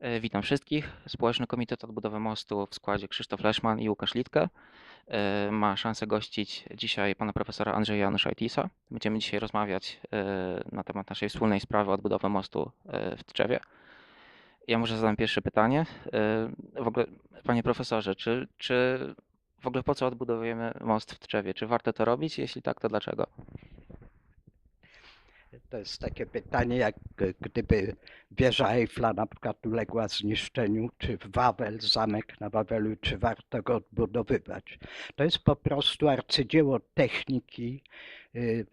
E, Witam wszystkich. Społeczny Komitet Odbudowy Mostu w składzie Krzysztof Leszman i Łukasz Litke e, ma szansę gościć dzisiaj pana profesora Andrzeja Januszajtisa. Będziemy dzisiaj rozmawiać e, na temat naszej wspólnej sprawy odbudowy mostu w Tczewie. Ja może zadam pierwsze pytanie. W ogóle, panie profesorze, czy, czy w ogóle po co odbudowujemy most w Tczewie? Czy warto to robić? Jeśli tak, to dlaczego? To jest takie pytanie, jak gdyby wieża Eiffla na przykład uległa zniszczeniu, czy Wawel, zamek na Wawelu, czy warto go odbudowywać. To jest po prostu arcydzieło techniki, y,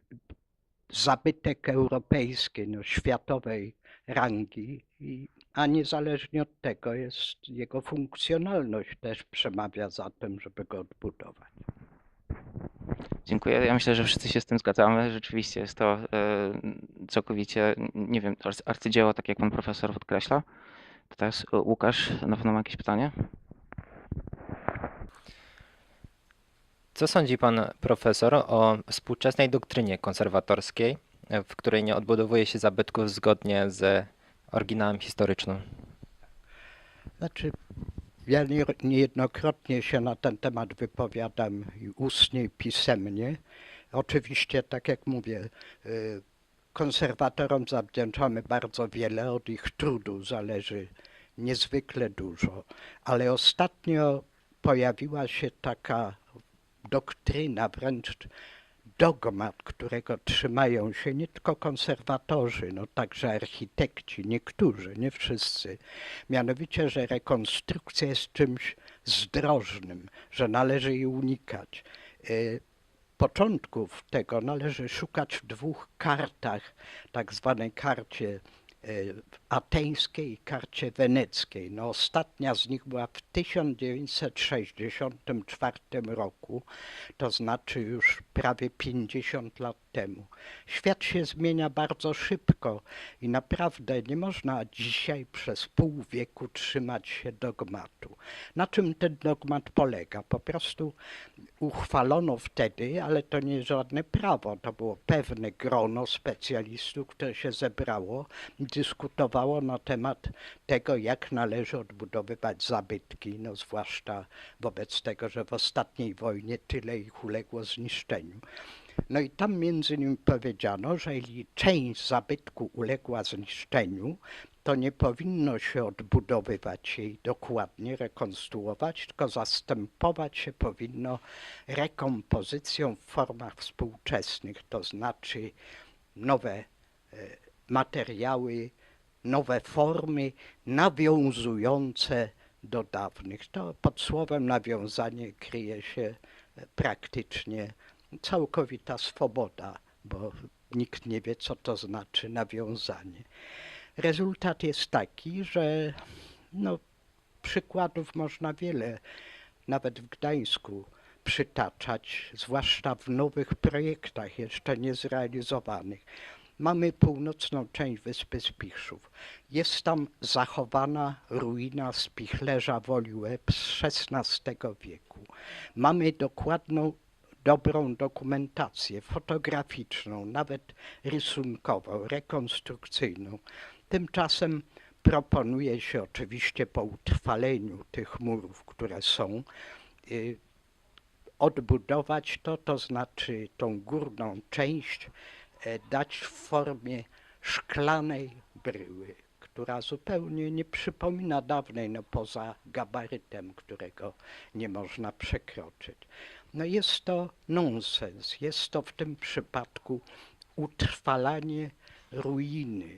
zabytek europejskiej, no, światowej rangi, a niezależnie od tego jest jego funkcjonalność też przemawia za tym, żeby go odbudować. Dziękuję. Ja myślę, że wszyscy się z tym zgadzamy. Rzeczywiście jest to e, całkowicie, nie wiem, arcy- arcydzieło, tak jak pan profesor podkreśla. To teraz e, Łukasz, na pewno ma jakieś pytanie? Co sądzi pan profesor o współczesnej doktrynie konserwatorskiej, w której nie odbudowuje się zabytków zgodnie z oryginałem historycznym? Znaczy, ja nie- niejednokrotnie się na ten temat wypowiadam ustnie i pisemnie. Oczywiście, tak jak mówię, y, konserwatorom zawdzięczamy bardzo wiele, od ich trudu zależy niezwykle dużo, ale ostatnio pojawiła się taka doktryna, wręcz dogmat, którego trzymają się nie tylko konserwatorzy, no także architekci, niektórzy, nie wszyscy. Mianowicie, że rekonstrukcja jest czymś zdrożnym, że należy jej unikać. Y, Początków tego należy szukać w dwóch kartach, tak zwanej karcie ateńskiej i karcie weneckiej. No, ostatnia z nich była w 1964 roku, to znaczy już prawie 50 lat temu. Świat się zmienia bardzo szybko i naprawdę nie można dzisiaj przez pół wieku trzymać się dogmatu. Na czym ten dogmat polega? Po prostu uchwalono wtedy, ale to nie żadne prawo, to było pewne grono specjalistów, które się zebrało, dyskutowało na temat tego, jak należy odbudowywać zabytki, no zwłaszcza wobec tego, że w ostatniej wojnie tyle ich uległo zniszczeniu. No i tam między innymi powiedziano, że jeśli część zabytku uległa zniszczeniu, to nie powinno się odbudowywać jej dokładnie, rekonstruować, tylko zastępować się powinno rekompozycją w formach współczesnych, to znaczy nowe e, materiały, nowe formy nawiązujące do dawnych. To pod słowem nawiązanie kryje się e, praktycznie całkowita swoboda, bo nikt nie wie, co to znaczy nawiązanie. Rezultat jest taki, że no, przykładów można wiele, nawet w Gdańsku, przytaczać, zwłaszcza w nowych projektach jeszcze niezrealizowanych. Mamy północną część wyspy Spichrzów. Jest tam zachowana ruina spichlerza Woli Łeb z XVI wieku. Mamy dokładną dobrą dokumentację fotograficzną, nawet rysunkową, rekonstrukcyjną. Tymczasem proponuje się oczywiście po utrwaleniu tych murów, które są, y, odbudować to, to znaczy tą górną część e, dać w formie szklanej bryły, która zupełnie nie przypomina dawnej, no poza gabarytem, którego nie można przekroczyć. No jest to nonsens, jest to w tym przypadku utrwalanie ruiny.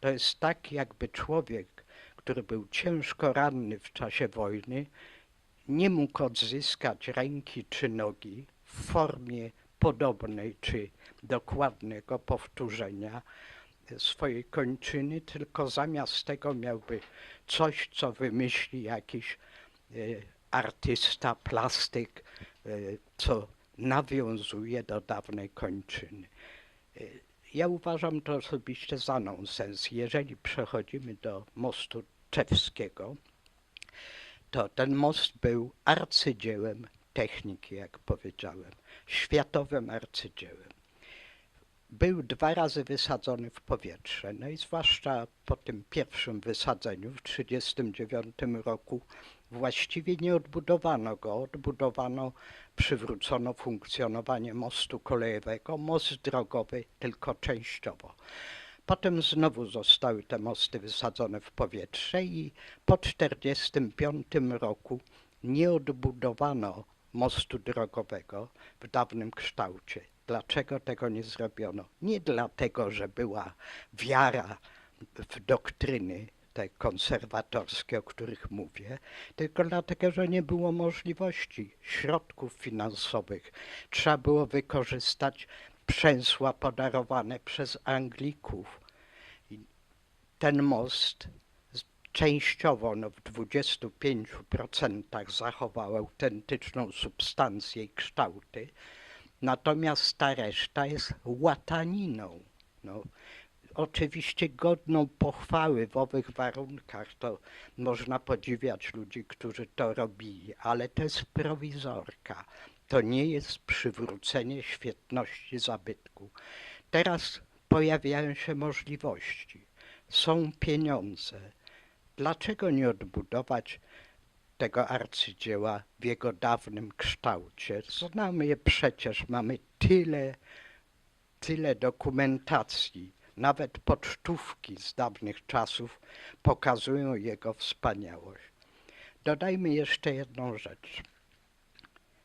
To jest tak, jakby człowiek, który był ciężko ranny w czasie wojny, nie mógł odzyskać ręki czy nogi w formie podobnej czy dokładnego powtórzenia swojej kończyny, tylko zamiast tego miałby coś, co wymyśli jakiś e, artysta, plastyk, co nawiązuje do dawnej kończyny. E, Ja uważam to osobiście za nonsens. Jeżeli przechodzimy do mostu czewskiego, to ten most był arcydziełem techniki, jak powiedziałem, światowym arcydziełem. Był dwa razy wysadzony w powietrze. No i zwłaszcza po tym pierwszym wysadzeniu w 1939 roku właściwie nie odbudowano go. Odbudowano, przywrócono funkcjonowanie mostu kolejowego, most drogowy tylko częściowo. Potem znowu zostały te mosty wysadzone w powietrze i po 1945 roku nie odbudowano mostu drogowego w dawnym kształcie. Dlaczego tego nie zrobiono? Nie dlatego, że była wiara w doktryny te konserwatorskie, o których mówię, tylko dlatego, że nie było możliwości środków finansowych. Trzeba było wykorzystać przęsła podarowane przez Anglików. Ten most częściowo no, w 25% zachował autentyczną substancję i kształty, natomiast ta reszta jest łataniną. No, oczywiście godną pochwały w owych warunkach, to można podziwiać ludzi, którzy to robili, ale to jest prowizorka. To nie jest przywrócenie świetności zabytku. Teraz pojawiają się możliwości, są pieniądze. Dlaczego nie odbudować tego arcydzieła w jego dawnym kształcie? Znamy je przecież, mamy tyle, tyle dokumentacji, nawet pocztówki z dawnych czasów pokazują jego wspaniałość. Dodajmy jeszcze jedną rzecz.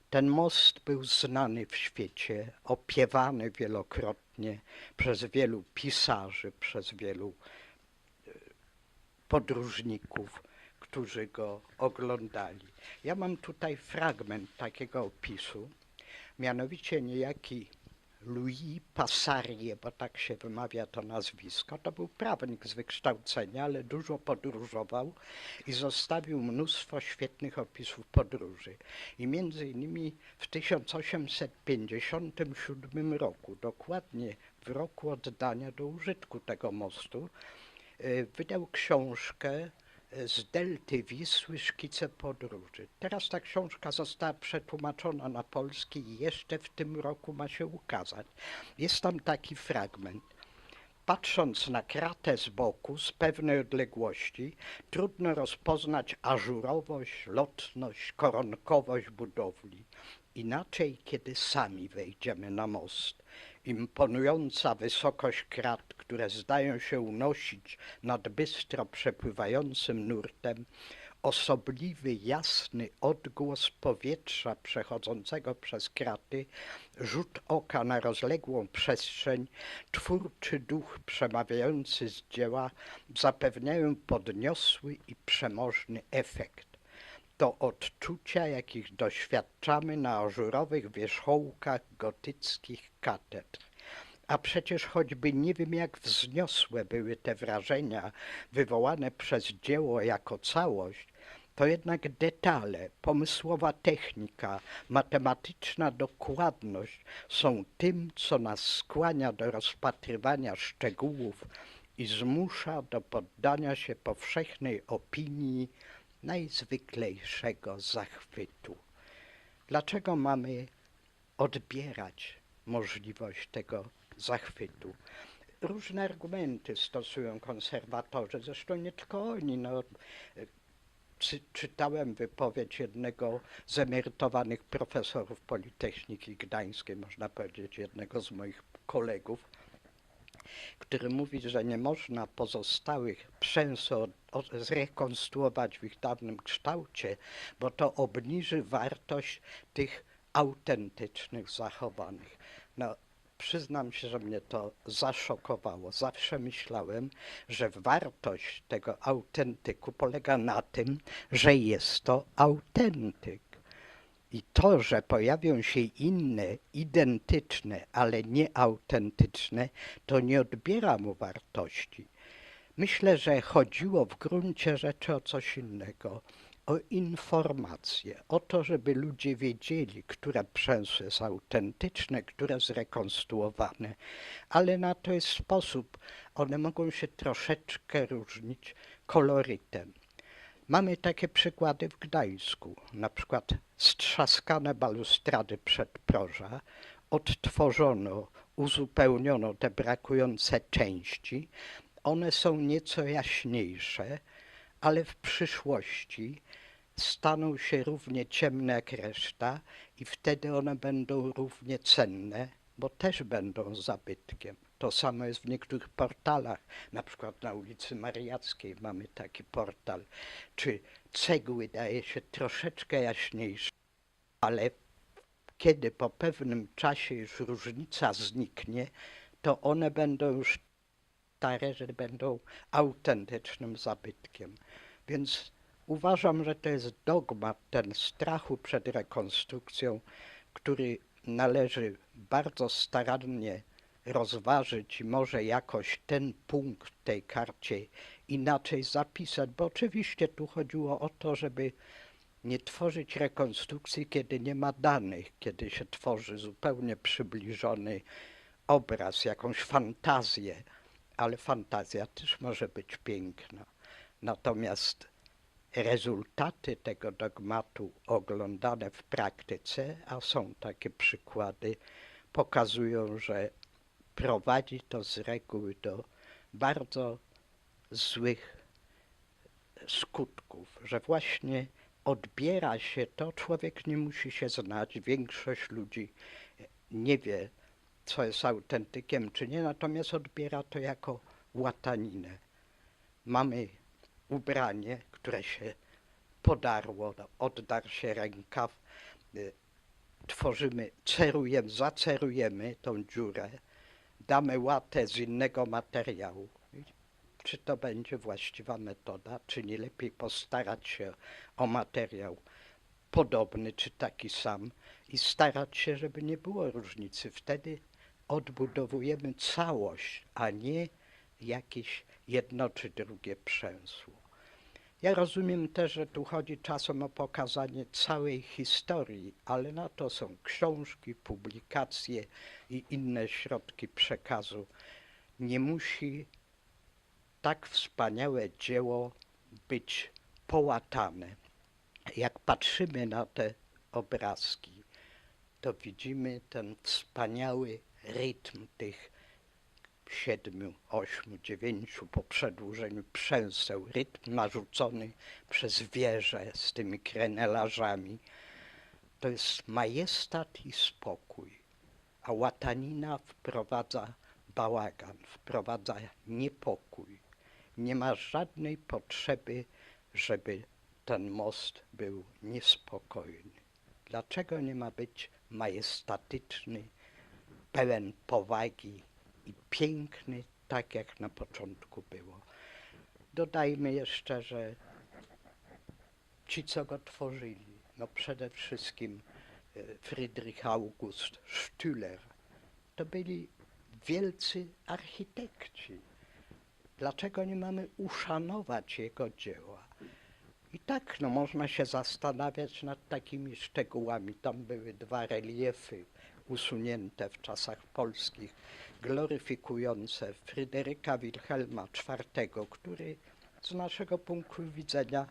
Ten most był znany w świecie, opiewany wielokrotnie przez wielu pisarzy, przez wielu e, podróżników, którzy go oglądali. Ja mam tutaj fragment takiego opisu, mianowicie niejaki Louis Passarie, bo tak się wymawia to nazwisko, to był prawnik z wykształcenia, ale dużo podróżował i zostawił mnóstwo świetnych opisów podróży. I między innymi w 1857 roku, dokładnie w roku oddania do użytku tego mostu, e, wydał książkę z delty Wisły szkice podróży. Teraz ta książka została przetłumaczona na polski i jeszcze w tym roku ma się ukazać. Jest tam taki fragment. Patrząc na kratę z boku, z pewnej odległości, trudno rozpoznać ażurowość, lotność, koronkowość budowli. Inaczej, kiedy sami wejdziemy na most. Imponująca wysokość krat, które zdają się unosić nad bystro przepływającym nurtem, osobliwy, jasny odgłos powietrza przechodzącego przez kraty, rzut oka na rozległą przestrzeń, twórczy duch przemawiający z dzieła zapewniają podniosły i przemożny efekt. To odczucia, jakich doświadczamy na ażurowych wierzchołkach gotyckich katedr. A przecież choćby nie wiem jak wzniosłe były te wrażenia wywołane przez dzieło jako całość, to jednak detale, pomysłowa technika, matematyczna dokładność są tym, co nas skłania do rozpatrywania szczegółów i zmusza do poddania się powszechnej opinii najzwyklejszego zachwytu. Dlaczego mamy odbierać możliwość tego zachwytu? Różne argumenty stosują konserwatorzy, zresztą nie tylko oni. No, czy, czytałem wypowiedź jednego z emerytowanych profesorów Politechniki Gdańskiej, można powiedzieć jednego z moich kolegów, który mówi, że nie można pozostałych od- zrekonstruować w ich dawnym kształcie, bo to obniży wartość tych autentycznych, zachowanych. No, przyznam się, że mnie to zaszokowało. Zawsze myślałem, że wartość tego autentyku polega na tym, że jest to autentyk. I to, że pojawią się inne, identyczne, ale nieautentyczne, to nie odbiera mu wartości. Myślę, że chodziło w gruncie rzeczy o coś innego. O informację, o to, żeby ludzie wiedzieli, które przęsły są autentyczne, które zrekonstruowane, ale na to jest sposób. One mogą się troszeczkę różnić kolorytem. Mamy takie przykłady w Gdańsku, na przykład strzaskane balustrady przedproża odtworzono uzupełniono te brakujące części. One są nieco jaśniejsze, ale w przyszłości staną się równie ciemne jak reszta i wtedy one będą równie cenne, bo też będą zabytkiem. To samo jest w niektórych portalach, na przykład na ulicy Mariackiej mamy taki portal, czy cegły daje się troszeczkę jaśniejsze, ale kiedy po pewnym czasie już różnica zniknie, to one będą już stare, że będą autentycznym zabytkiem. Więc uważam, że to jest dogmat ten strachu przed rekonstrukcją, który należy bardzo starannie rozważyć i może jakoś ten punkt tej karcie inaczej zapisać, bo oczywiście tu chodziło o to, żeby nie tworzyć rekonstrukcji, kiedy nie ma danych, kiedy się tworzy zupełnie przybliżony obraz, jakąś fantazję, ale fantazja też może być piękna. Natomiast rezultaty tego dogmatu oglądane w praktyce, a są takie przykłady, pokazują, że prowadzi to z reguły do bardzo złych skutków, że właśnie odbiera się to, człowiek nie musi się znać, większość ludzi nie wie, co jest autentykiem czy nie, natomiast odbiera to jako łataninę. Mamy ubranie, które się podarło, no, oddarł się rękaw, y, tworzymy, cerujemy, zacerujemy tą dziurę, damy łatę z innego materiału. Czy to będzie właściwa metoda, czy nie lepiej postarać się o materiał podobny czy taki sam i starać się, żeby nie było różnicy. Wtedy odbudowujemy całość, a nie jakieś jedno czy drugie przęsło. Ja rozumiem też, że tu chodzi czasem o pokazanie całej historii, ale na to są książki, publikacje i inne środki przekazu. Nie musi tak wspaniałe dzieło być połatane. Jak patrzymy na te obrazki, to widzimy ten wspaniały rytm tych siedmiu, ośmiu, dziewięciu po przedłużeniu przęseł, rytm narzucony przez wieże z tymi krenelażami. To jest majestat i spokój, a łatanina wprowadza bałagan, wprowadza niepokój. Nie ma żadnej potrzeby, żeby ten most był niespokojny. Dlaczego nie ma być majestatyczny, pełen powagi i piękny, tak jak na początku było? Dodajmy jeszcze, że ci, co go tworzyli, no przede wszystkim e, Friedrich August Stüler, to byli wielcy architekci. Dlaczego nie mamy uszanować jego dzieła? I tak no, można się zastanawiać nad takimi szczegółami. Tam były dwa reliefy usunięte w czasach polskich, gloryfikujące Fryderyka Wilhelma IV, który z naszego punktu widzenia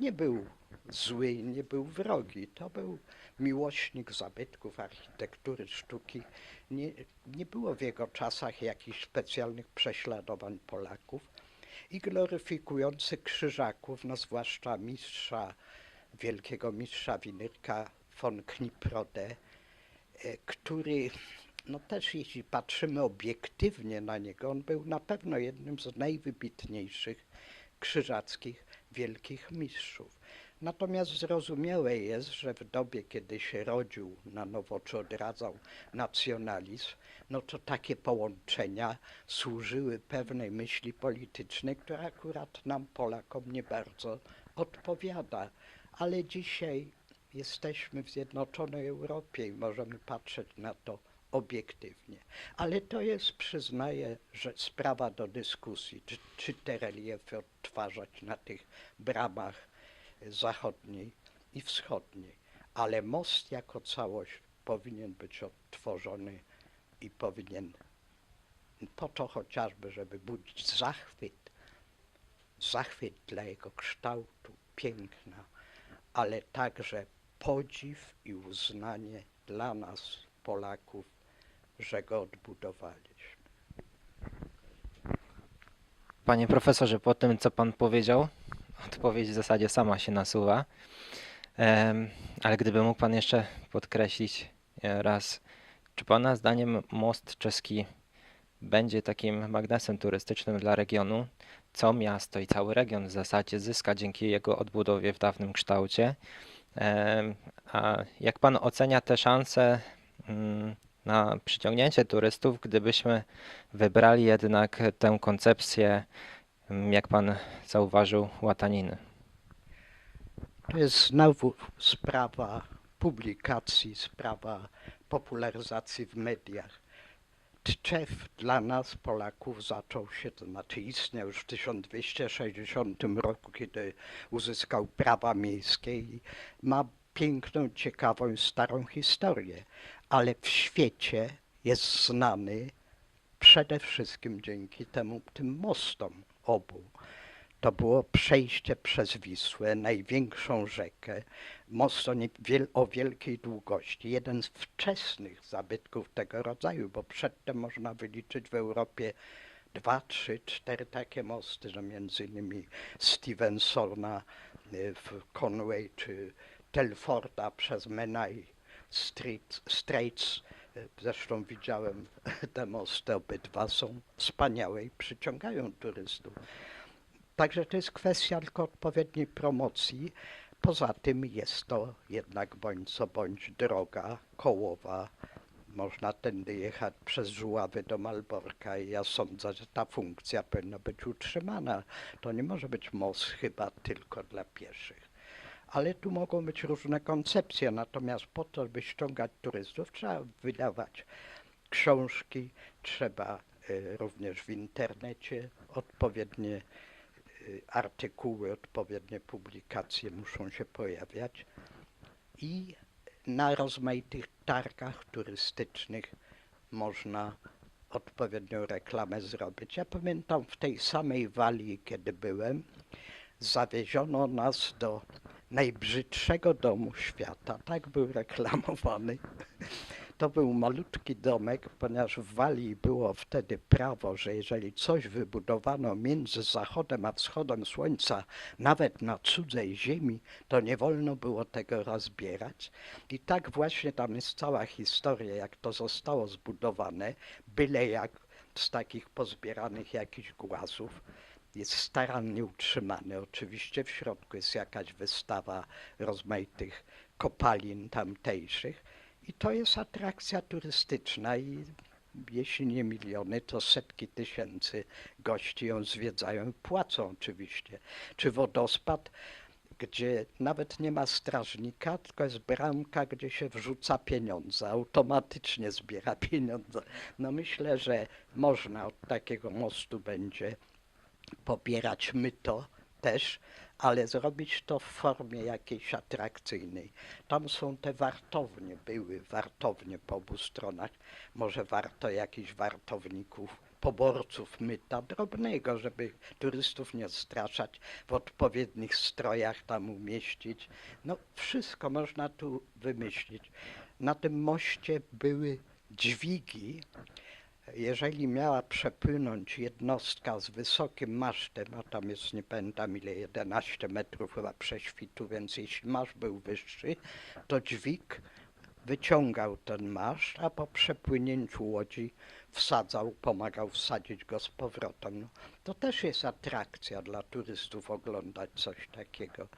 nie był zły, nie był wrogi. To był miłośnik zabytków, architektury, sztuki. Nie, nie było w jego czasach jakichś specjalnych prześladowań Polaków i gloryfikujący krzyżaków, no zwłaszcza mistrza, wielkiego mistrza Winyrka von Kniprode, e, który, no też jeśli patrzymy obiektywnie na niego, on był na pewno jednym z najwybitniejszych krzyżackich wielkich mistrzów. Natomiast zrozumiałe jest, że w dobie, kiedy się rodził na nowo, czy odradzał nacjonalizm, no to takie połączenia służyły pewnej myśli politycznej, która akurat nam, Polakom, nie bardzo odpowiada. Ale dzisiaj jesteśmy w Zjednoczonej Europie i możemy patrzeć na to obiektywnie. Ale to jest, przyznaję, że sprawa do dyskusji, czy, czy te reliefy odtwarzać na tych bramach zachodniej i wschodniej. Ale most jako całość powinien być odtworzony i powinien po to chociażby, żeby budzić zachwyt, zachwyt dla jego kształtu, piękna, ale także podziw i uznanie dla nas, Polaków, że go odbudowaliśmy. Panie profesorze, po tym co pan powiedział, odpowiedź w zasadzie sama się nasuwa. Ale gdyby mógł pan jeszcze podkreślić e, raz, czy pana zdaniem most czeski będzie takim magnesem turystycznym dla regionu, co miasto i cały region w zasadzie zyska dzięki jego odbudowie w dawnym kształcie? A jak pan ocenia te szanse mm, na przyciągnięcie turystów, gdybyśmy wybrali jednak tę koncepcję, mm, jak pan zauważył, łataniny? To jest znowu sprawa publikacji, sprawa popularyzacji w mediach. Tczew dla nas, Polaków, zaczął się, to znaczy istniał już w 1260 roku, kiedy uzyskał prawa miejskie i ma piękną, ciekawą, starą historię, ale w świecie jest znany przede wszystkim dzięki temu, tym mostom obu. To było przejście przez Wisłę, największą rzekę, most o, wielkiej długości. Jeden z wczesnych zabytków tego rodzaju, bo przedtem można wyliczyć w Europie dwa, trzy, cztery takie mosty, że między innymi Stevensona y, w Conway czy Telforda przez Menai Street, Straits. Zresztą widziałem te mosty, obydwa są wspaniałe i przyciągają turystów. Także to jest kwestia tylko odpowiedniej promocji. Poza tym jest to jednak bądź co bądź droga kołowa. Można tędy jechać przez Żuławy do Malborka i ja sądzę, że ta funkcja powinna być utrzymana. To nie może być most chyba tylko dla pieszych. Ale tu mogą być różne koncepcje, natomiast po to, by ściągać turystów, trzeba wydawać książki, trzeba y, również w internecie odpowiednie y, artykuły, odpowiednie publikacje muszą się pojawiać i na rozmaitych targach turystycznych można odpowiednią reklamę zrobić. Ja pamiętam w tej samej Walii, kiedy byłem, zawieziono nas do najbrzydszego domu świata. Tak był reklamowany. To był malutki domek, ponieważ w Walii było wtedy prawo, że jeżeli coś wybudowano między zachodem a wschodem słońca, nawet na cudzej ziemi, to nie wolno było tego rozbierać. I tak właśnie tam jest cała historia, jak to zostało zbudowane, byle jak z takich pozbieranych jakichś głazów. Jest starannie utrzymany. Oczywiście w środku jest jakaś wystawa rozmaitych kopalin tamtejszych. I to jest atrakcja turystyczna i jeśli nie miliony, to setki tysięcy gości ją zwiedzają i płacą oczywiście. Czy wodospad, gdzie nawet nie ma strażnika, tylko jest bramka, gdzie się wrzuca pieniądze, automatycznie zbiera pieniądze. No myślę, że można od takiego mostu będzie pobierać myto też, ale zrobić to w formie jakiejś atrakcyjnej. Tam są te wartownie, były wartownie po obu stronach. Może warto jakichś wartowników, poborców myta drobnego, żeby turystów nie straszać, w odpowiednich strojach tam umieścić. No wszystko można tu wymyślić. Na tym moście były dźwigi, jeżeli miała przepłynąć jednostka z wysokim masztem, a tam jest nie pamiętam ile, 11 metrów chyba prześwitu, więc jeśli maszt był wyższy, to dźwig wyciągał ten maszt, a po przepłynięciu łodzi wsadzał, pomagał wsadzić go z powrotem. No, to też jest atrakcja dla turystów oglądać coś takiego.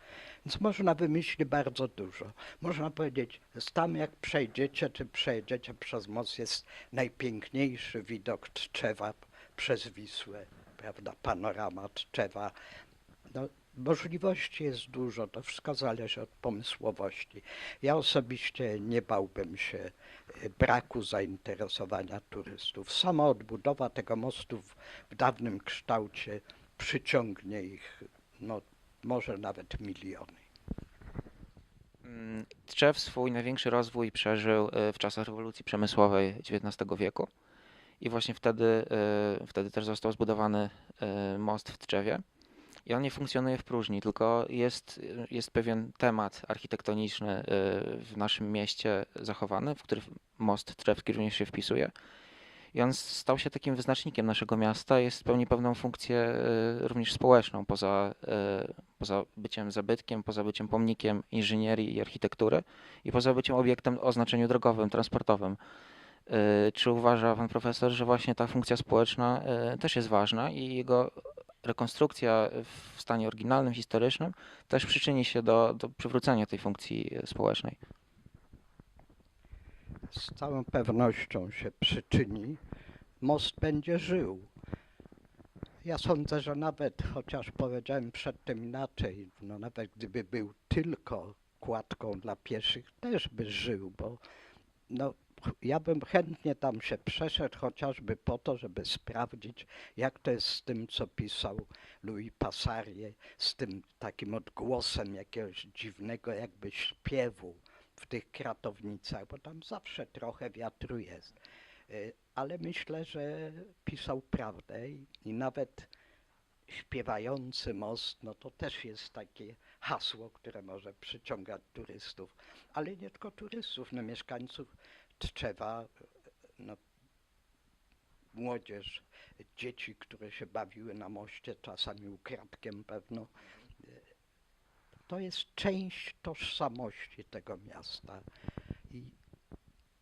Więc można wymyślić bardzo dużo. Można powiedzieć, tam jak przejdziecie, czy przejedziecie przez most, jest najpiękniejszy widok Tczewa przez Wisłę, prawda, panorama Tczewa. No, możliwości jest dużo, to wszystko zależy od pomysłowości. Ja osobiście nie bałbym się e, braku zainteresowania turystów. Sama odbudowa tego mostu w, w dawnym kształcie przyciągnie ich, no, może nawet miliony. Mm, Tczew swój największy rozwój przeżył e, w czasach rewolucji przemysłowej XIX wieku i właśnie wtedy, e, wtedy też został zbudowany most w Tczewie. I on nie funkcjonuje w próżni, tylko jest, jest pewien temat architektoniczny y, w naszym mieście zachowany, w który most Trzewski również się wpisuje. I on stał się takim wyznacznikiem naszego miasta, jest pełni pewną funkcję y, również społeczną, poza, y, poza byciem zabytkiem, poza byciem pomnikiem inżynierii i architektury i poza byciem obiektem o znaczeniu drogowym, transportowym. Czy uważa pan profesor, że właśnie ta funkcja społeczna też jest ważna i jego rekonstrukcja w stanie oryginalnym, historycznym też przyczyni się do, do przywrócenia tej funkcji y, społecznej? Z całą pewnością się przyczyni. Most będzie żył. Ja sądzę, że nawet, chociaż powiedziałem przedtem inaczej, no nawet gdyby był tylko kładką dla pieszych, też by żył, bo no, ja bym chętnie tam się przeszedł, chociażby po to, żeby sprawdzić, jak to jest z tym, co pisał Louis Passarie, z tym takim odgłosem jakiegoś dziwnego jakby śpiewu w tych kratownicach, bo tam zawsze trochę wiatru jest. Y, Ale myślę, że pisał prawdę i, nawet śpiewający most, no to też jest takie hasło, które może przyciągać turystów, ale nie tylko turystów, no mieszkańców Tczewa, no młodzież, dzieci, które się bawiły na moście, czasami ukradkiem pewno. To jest część tożsamości tego miasta i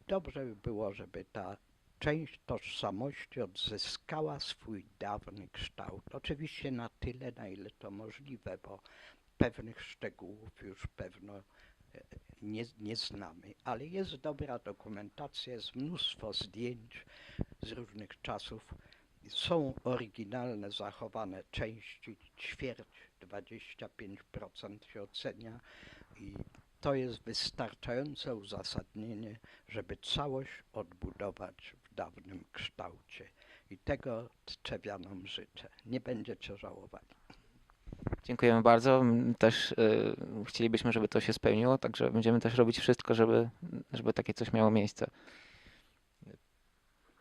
dobrze by było, żeby ta część tożsamości odzyskała swój dawny kształt. Oczywiście na tyle, na ile to możliwe, bo pewnych szczegółów już pewno nie, nie znamy, ale jest dobra dokumentacja, jest mnóstwo zdjęć z różnych czasów. Są oryginalne, zachowane części, ćwierć, 25% się ocenia i to jest wystarczające uzasadnienie, żeby całość odbudować w dawnym kształcie. I tego Trzewianom życzę. Nie będziecie żałowali. Dziękujemy bardzo. Też y, chcielibyśmy, żeby to się spełniło, także będziemy też robić wszystko, żeby, żeby takie coś miało miejsce.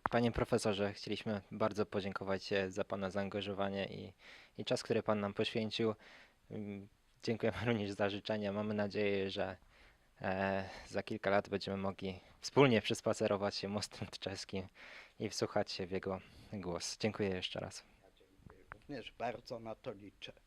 Panie profesorze, chcieliśmy bardzo podziękować e, za Pana zaangażowanie i, i czas, który Pan nam poświęcił. Dziękujemy również za życzenia. Mamy nadzieję, że e, za kilka lat będziemy mogli wspólnie przespacerować się mostem tczeskim i wsłuchać się w jego głos. Dziękuję jeszcze raz. Również bardzo na to liczę.